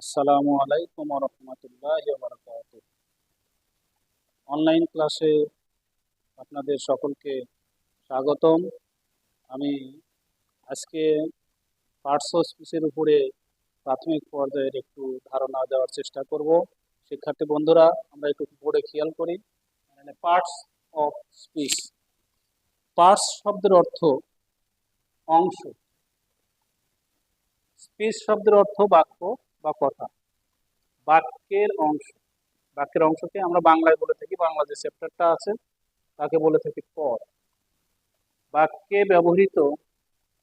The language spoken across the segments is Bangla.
আসসালামু আলাইকুম রহমতুল্লাহ অনলাইন ক্লাসে আপনাদের সকলকে স্বাগতম। আমি আজকে পার্টস স্পিচের উপরে প্রাথমিক পর্যায়ের একটু ধারণা দেওয়ার চেষ্টা করব। শিক্ষার্থী বন্ধুরা, আমরা একটু বোর্ডে খেয়াল করি। মানে পার্টস অফ স্পিচ পার্টস শব্দের অর্থ অংশ। স্পিচ শব্দের অর্থ বাক্য। বা কথা। বাক্যের অংশ। বাক্যের অংশকে আমরা বাংলায় বলে থাকি বাংলা যে চ্যাপ্টারটা আছে, তাকে বলে থাকি পদ। বাক্যে ব্যবহৃত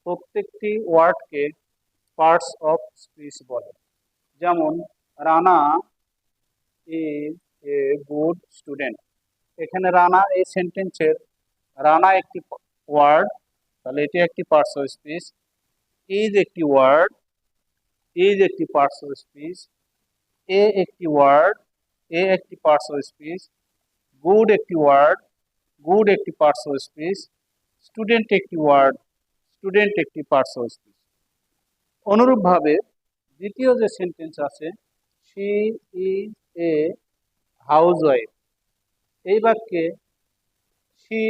প্রত্যেকটি ওয়ার্ডকে পার্টস অফ স্পিচ বলে। যেমন, Rana is a, good student. এখানে রানা এই সেন্টেন্সের, রানা একটি ওয়ার্ড, তাহলে এটি একটি পার্টস অফ স্পিচ। ইজ একটি ওয়ার্ড ইজ একটি পার্টস স্পিচ এ একটি ওয়ার্ড এ একটি পার্টস স্পিচ গুড একটি ওয়ার্ড গুড একটি পার্টস স্পিচ স্টুডেন্ট একটি ওয়ার্ড স্টুডেন্ট একটি পার্টস অফ স্পিচ অনুরূপভাবে দ্বিতীয় যে সেন্টেন্স আছে she is a housewife এই বাক্যে শি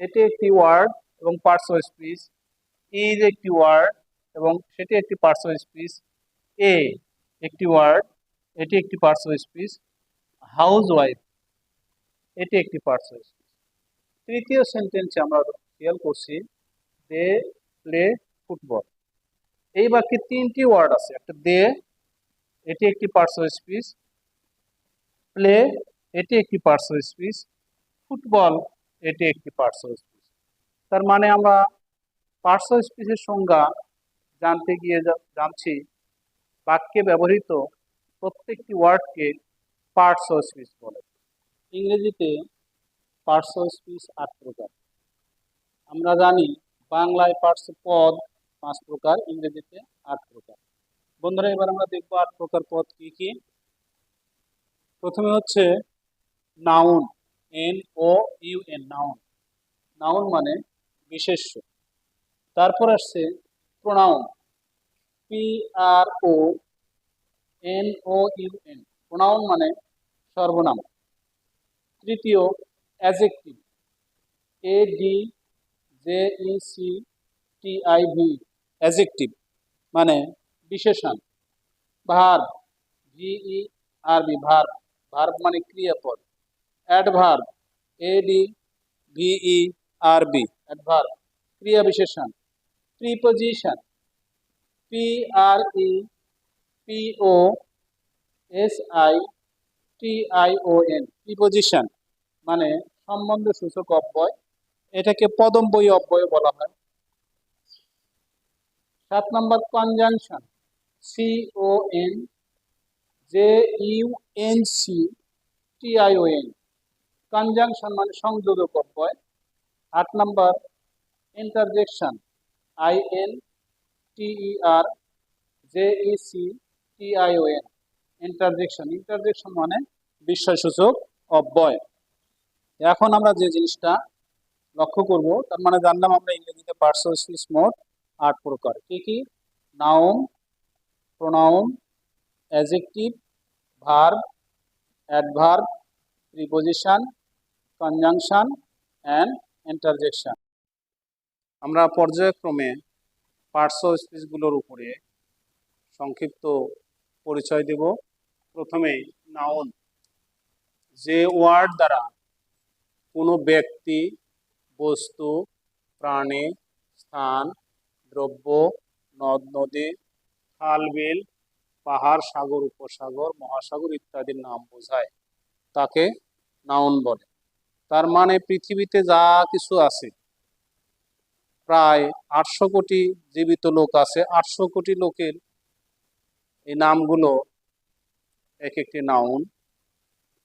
এটি একটি ওয়ার্ড এবং পার্টস স্পিচ ইজ একটি ওয়ার্ড এবং সেটি একটি পার্টস অফ স্পিচ এ একটি ওয়ার্ড এটি একটি parts of speech housewife এটি একটি পার্টস অফ স্পিচ তৃতীয় সেন্টেন্সে আমরা খেয়াল করছি দে প্লে ফুটবল এই বাক্যে তিনটি ওয়ার্ড আছে, একটা দে এটি একটি পার্টস অফ স্পিচ প্লে এটি একটি পার্টস অফ স্পিচ ফুটবল এটি একটি পার্টস অফ স্পিচ তার মানে আমরা পার্টস অফ স্পিচের সংজ্ঞা জানতে গিয়ে জানছি, বাক্যে ব্যবহৃত প্রত্যেকটি ওয়ার্ডকে পার্টস অফ স্পিচ বলে। ইংরেজিতে পার্টস অফ স্পিচ আট প্রকার। আমরা জানি বাংলায় পার্টস পদ পাঁচ প্রকার, ইংরেজিতে আট প্রকার। বন্ধুরা, এবার আমরা দেখব আট প্রকার পদ কি কি। প্রথমে হচ্ছে noun N O U N noun noun মানে বিশেষ্য। তারপর আসছে pronoun P R O N O U N. Pronoun মানে সর্বনাম। তৃতীয়, adjective. A D J E C T I V. Adjective মানে বিশেষণ। Verb V E R B, verb. Verb মানে ক্রিয়াপদ। Adverb, A D V E R B, adverb. ক্রিয়া বিশেষণ। Preposition P R E P O S I T I O N preposition মানে সম্বন্ধ সূচক অব্যয়, এটাকে পদম্বয়ী অব্যয় বলা হয়। সাত নম্বর conjunction C O N J U N C T I O N conjunction মানে সংযোজক অব্যয়। আট নম্বর interjection I N T E R J E C T I O N interjection interjection মানে বিস্ময়সূচক অব্যয়। এখন আমরা যে জিনিসটা লক্ষ্য করব, তার মানে জানলাম আমরা ইংরেজিতে পার্টস অফ স্পিচ মোট আট প্রকার। কি কি? Noun pronoun adjective verb adverb preposition conjunction and interjection আমরা পর্যায়ক্রমে অফ স্পিচগুলোর উপরে সংক্ষিপ্ত পরিচয় দেব। প্রথমেই নাউন যে ওয়ার্ড দ্বারা কোনো ব্যক্তি বস্তু, প্রাণী, স্থান, দ্রব্য, নদ, নদী, খাল, বিল, পাহাড়, সাগর, উপসাগর, মহাসাগর ইত্যাদির নাম বোঝায়। তাকে নাউন বলে। তার মানে পৃথিবীতে যা কিছু আছে প্রায় আটশো কোটি জীবিত লোক আছে। আটশো কোটি লোকের এই নামগুলো এক একটি নাউন।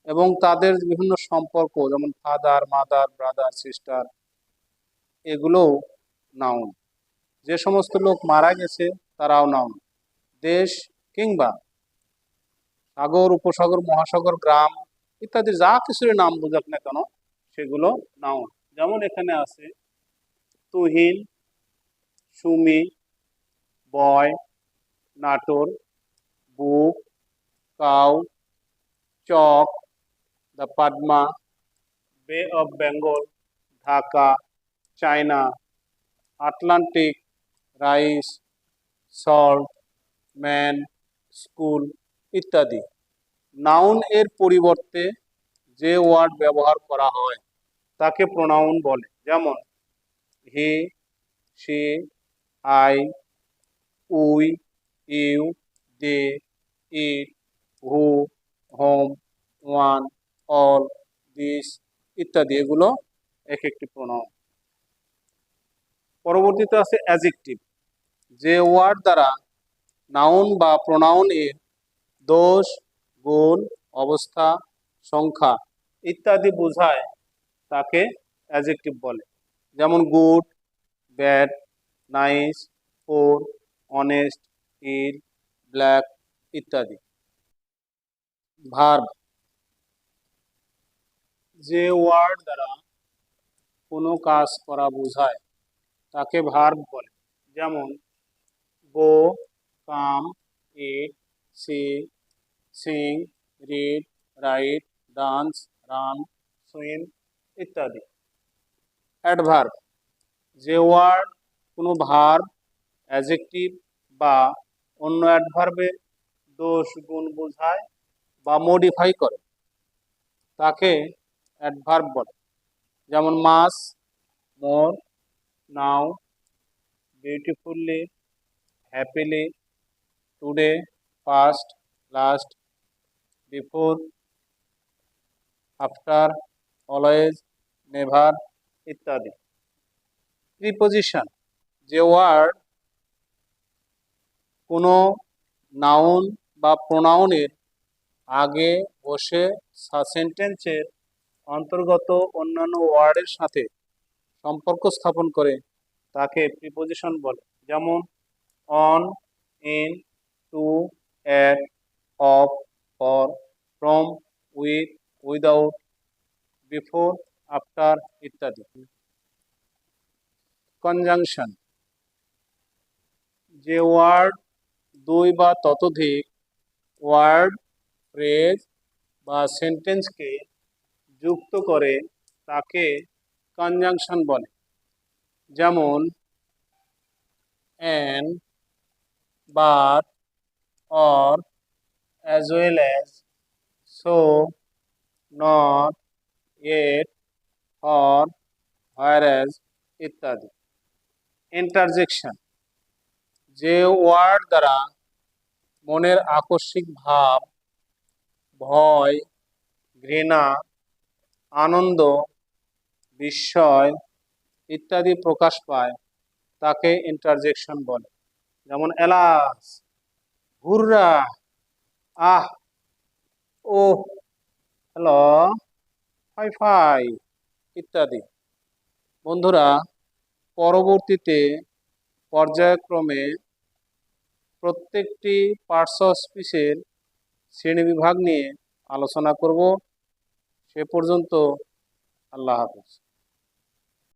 এবং তাদের বিভিন্ন সম্পর্ক, যেমন ফাদার মাদার ব্রাদার সিস্টার এগুলোও নাউন। যে সমস্ত লোক মারা গেছে, তারাও নাউন। দেশ কিংবা সাগর, উপসাগর, মহাসাগর, গ্রাম ইত্যাদি যা কিছুর নাম বোঝাক না কেন, সেগুলো নাউন। যেমন এখানে আছে Tuhin, Sumi, boy, Natore, book, cow, chalk, the Padma Bay of Bengal, Dhaka, China, Atlantic, rice, salt, man, school ইত্যাদি। নাউন এর পরিবর্তে যে ওয়ার্ড ব্যবহার করা হয়, তাকে প্রোনাউন বলে। যেমন he, she, I, we, you, they, it, who, whom, one, all, this ইত্যাদি। এগুলো এক একটি প্রোনাউন পরবর্তীতে আছে অ্যাজেক্টিভ। যে ওয়ার্ড দ্বারা নাউন বা প্রোনাউন এর দোষ, গুণ, অবস্থা, সংখ্যা ইত্যাদি বোঝায়, তাকে অ্যাজেক্টিভ বলে। যেমন good, bad, nice four honest, ill, black ইত্যাদি। ভার্ব। যে ওয়ার্ড দ্বারা কোনো কাজ করা বোঝায়, তাকে ভার্ব বলে। যেমন, go, come, eat, see, sing, read, write, dance, run, swim ইত্যাদি। অ্যাডভার্ব যে ওয়ার্ড কোনো ভার্ব অ্যাজেক্টিভ বা অন্য অ্যাডভার্বে দোষ, গুণ বোঝায় বা মডিফাই করে। তাকে অ্যাডভার্ব বলে। যেমন much more now beautifully happily today first last before after always never ইত্যাদি। প্রিপোজিশন যে ওয়ার্ড কোনো নাউন বা প্রোনাউনের আগে বসে সেন্টেন্সের অন্তর্গত অন্যান্য ওয়ার্ডের সাথে সম্পর্ক স্থাপন করে তাকে প্রিপোজিশন বলে। যেমন on in to at of for from with without before after ইত্যাদি। কনজাংশন যে ওয়ার্ড দুই বা ততোধিক ওয়ার্ড ফ্রেজ বা সেন্টেন্সকে যুক্ত করে তাকে কনজাংশন বলে। যেমন and but or as well as so not yet whereas ইত্যাদি। ইন্টারজেকশন যে ওয়ার্ড দ্বারা মনের আকস্মিক ভাব, ভয়, ঘৃণা, আনন্দ, বিস্ময় ইত্যাদি প্রকাশ পায়, তাকে ইন্টারজেকশন বলে। যেমন alas hurrah ah oh hello fie fie ইত্যাদি। বন্ধুরা, পরবর্তীতে পর্যায়ক্রমে প্রত্যেকটি পার্টস অফিসের শ্রেণি শ্রেণীবিভাগ নিয়ে আলোচনা করব। সে পর্যন্ত আল্লাহ হাফিজ।